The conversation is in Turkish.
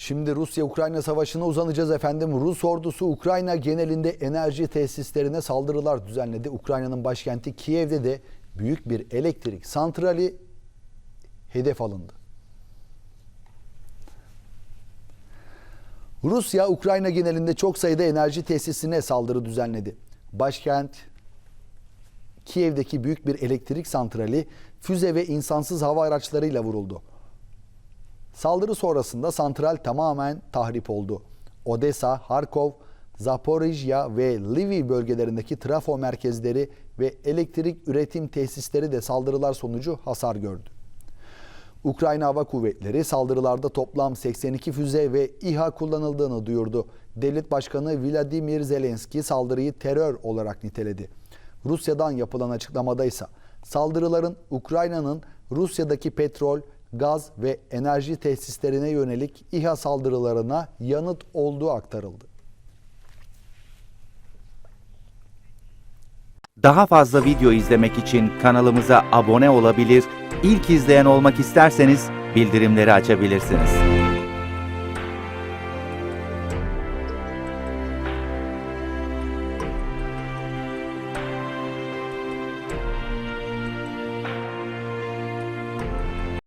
Şimdi Rusya-Ukrayna savaşına uzanacağız efendim. Rus ordusu Ukrayna genelinde enerji tesislerine saldırılar düzenledi. Ukrayna'nın başkenti Kiev'de de büyük bir elektrik santrali hedef alındı. Rusya, Ukrayna genelinde çok sayıda enerji tesisine saldırı düzenledi. Başkent Kiev'deki büyük bir elektrik santrali füze ve insansız hava araçlarıyla vuruldu. Saldırı sonrasında santral tamamen tahrip oldu. Odessa, Harkov, Zaporijya ve Lviv bölgelerindeki trafo merkezleri ve elektrik üretim tesisleri de saldırılar sonucu hasar gördü. Ukrayna Hava Kuvvetleri saldırılarda toplam 82 füze ve İHA kullanıldığını duyurdu. Devlet Başkanı Vladimir Zelenski saldırıyı terör olarak niteledi. Rusya'dan yapılan açıklamada ise saldırıların Ukrayna'nın Rusya'daki petrol, gaz ve enerji tesislerine yönelik İHA saldırılarına yanıt olduğu aktarıldı. Daha fazla video izlemek için kanalımıza abone olabilir, ilk izleyen olmak isterseniz bildirimleri açabilirsiniz.